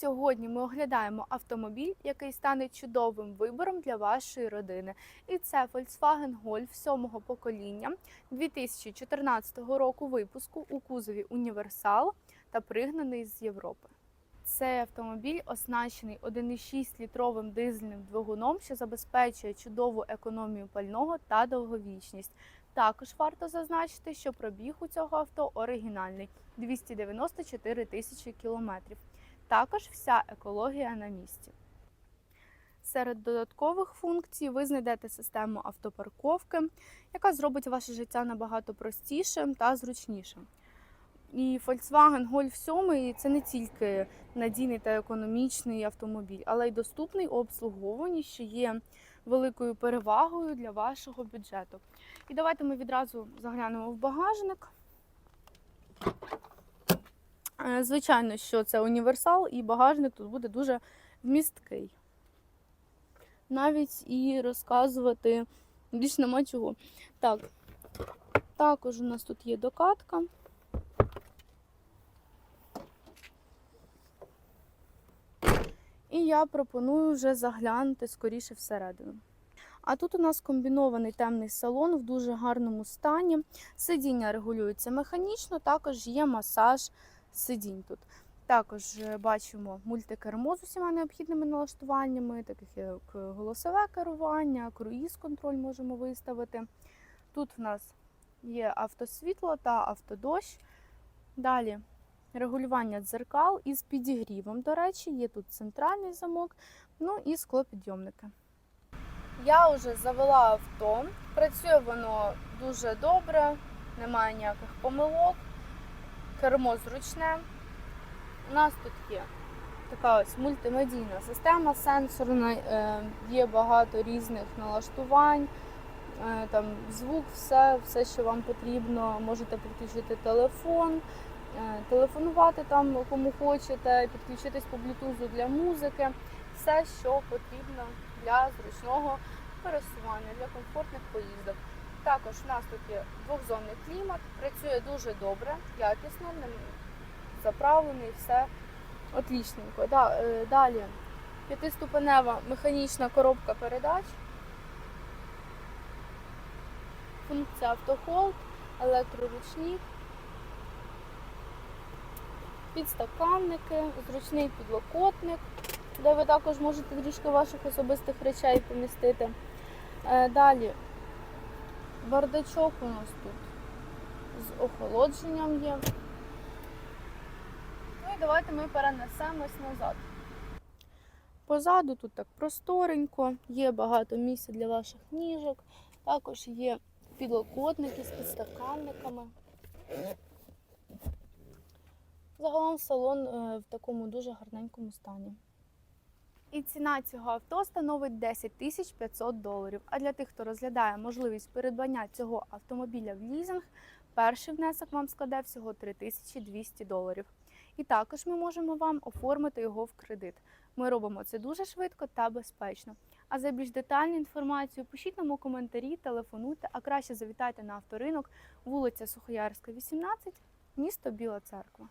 Сьогодні ми оглядаємо автомобіль, який стане чудовим вибором для вашої родини. І це Volkswagen Golf 7 покоління 2014 року випуску у кузові Універсал та пригнаний з Європи. Цей автомобіль оснащений 1,6 літровим дизельним двигуном, що забезпечує чудову економію пального та довговічність. Також варто зазначити, що пробіг у цього авто оригінальний 294 тисячі кілометрів. Також вся екологія на місці. Серед додаткових функцій ви знайдете систему автопарковки, яка зробить ваше життя набагато простішим та зручнішим. І Volkswagen Golf 7 це не тільки надійний та економічний автомобіль, але й доступний у обслуговуванні, що є великою перевагою для вашого бюджету. І давайте ми відразу заглянемо в багажник. Е, Звичайно, що це універсал, і багажник тут буде дуже вмісткий. Навіть і розказувати більш нема чого. Так, також у нас тут є докатка. І я пропоную вже заглянути скоріше всередину. А тут у нас комбінований темний салон в дуже гарному стані. Сидіння регулюється механічно, також є масаж сидінь тут. Також е, бачимо мультикермо з усіма необхідними налаштуваннями, таких як голосове керування, круїз-контроль можемо виставити. Тут в нас є автосвітло та автодощ. Далі регулювання дзеркал із підігрівом, до речі, є тут центральний замок, ну і склопідйомники. Я вже завела авто, працює воно дуже добре, немає ніяких помилок, кермо зручне. У нас тут є така ось мультимедійна система сенсорна, е, є багато різних налаштувань, е, там звук, все, все, що вам потрібно. Можете підключити телефон, е, телефонувати там кому хочете, підключитись по блютузу для музики, все, що потрібно для зручного пересування, для комфортних поїздок. Також у нас тут є двохзонний клімат, працює дуже добре, якісно, заправлений, все отлічненько. Е, далі п'ятиступенева механічна коробка передач, функція автохолд, електроручник, підстаканники, зручний підлокотник, де ви також можете трішки ваших особистих речей помістити. Е, Далі бардачок у нас тут з охолодженням є. Ну і давайте ми перенесемось назад. Позаду тут так просторенько, є багато місця для ваших ніжок, також є підлокотники з підстаканниками. Загалом салон е, в такому дуже гарненькому стані. І ціна цього авто становить 10 тисяч 500 доларів. А для тих, хто розглядає можливість придбання цього автомобіля в лізинг, перший внесок вам складе всього 3200 доларів. І також ми можемо вам оформити його в кредит. Ми робимо це дуже швидко та безпечно. А за більш детальну інформацію пишіть нам у коментарі, телефонуйте, а краще завітайте на авторинок, вулиця Сухоярська, 18, місто Біла Церква.